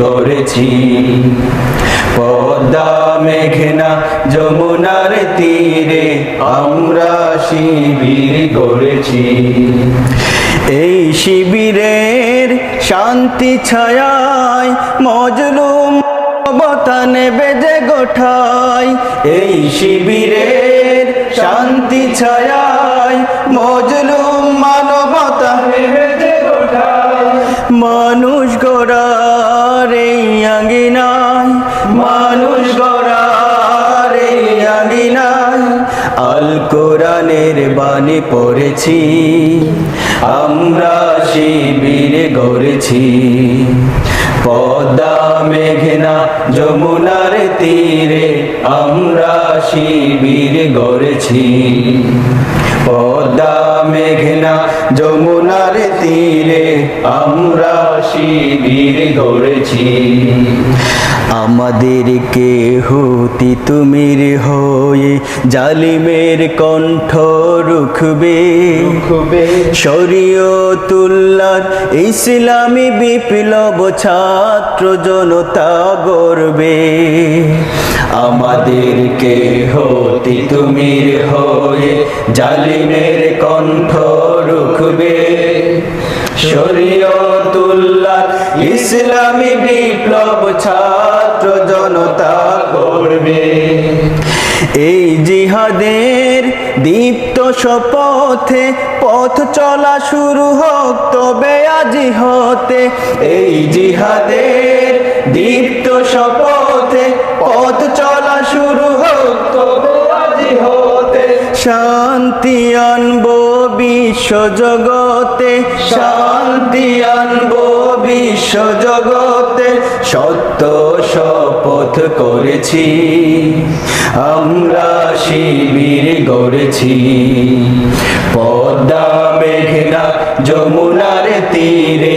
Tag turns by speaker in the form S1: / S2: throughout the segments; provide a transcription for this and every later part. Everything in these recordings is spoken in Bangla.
S1: গড়েছি পদ্মা, মেঘনা, যমুনার তীরে আমরা শিবির গড়েছি এই শিবিরের শান্তি ছায়ায় মজলুম বতানে বেজে গোঠায়। এই শিবিরের শান্তি ছায়ায় গড়ার আঙ্গিনায়, মানুষ গড়ার এই আঙ্গিনায়, আল কোরআনের বাণী পড়েছি, আমরা শিবির গড়েছি। পদ্মা মেঘনা যমুনার তীরে আমরা শিবির গড়েছি। পদ্মা মেঘনা যমুনার তীরে আমরা শিবির গড়েছি আমাদেরকে হতি তুমির হয়ে জালিমের কণ্ঠ রুখবে। শরীয়তুল্লাহ ইসলামী বিপ্লব ছাত্র জনতা গর্বে আমাদেরকে হতি তুমির হয়ে জালিমের কণ্ঠ রুখবে। শরীয়তুল্লাহ ইসলামী বিপ্লব ছাত্র জনতা করবে। এই জিহাদের দীপ্ত শপথে পথ চলা শুরু হোক, তবে আজি হতে এই জিহাদের দীপ্ত শপথে শান্তি আনব বিশ্ব জগতে শান্তি আনব বিশ্ব জগতে সত্য শপথ করেছি। আমরা শিবির গড়েছি। পদ্মা, মেঘনা, যমুনার তীরে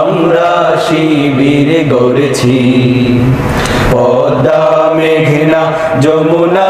S1: আমরা শিবির গড়েছি। পদ্মা, মেঘনা যমুনার তীরে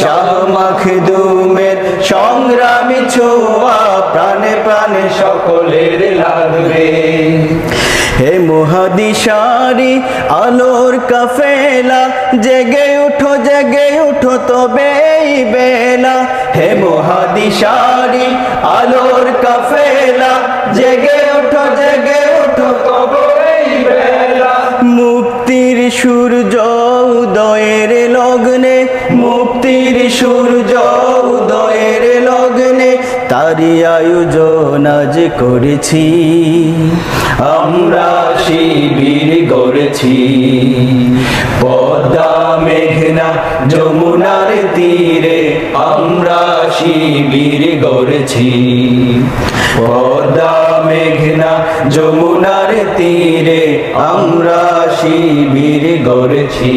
S1: শাহ মাখদুমের সংগ্রামী ছোঁয়া প্রাণে প্রাণে সকলের লাগবে। হে মহাদিশারি, আলোর কাফেলা, জেগে উঠো জেগে উঠো তবে বেলা। হে মহাদিশারি, আলোর কাফেলা, জেগে উঠো জেগে উঠো তবে বেলা। মুক্তির সূর্য উদয়ের লগ্নে মুক্তির সূর্য উদয়ের লগ্নে তারি আয়োজন আজ করেছি। আমরা শিবির গড়েছি। পদ্মা, মেঘনা, যমুনার তীরে আমরা শিবির গড়েছি। পদ্মা, মেঘনা, যমুনার তীরে আমরা শিবির গড়েছি।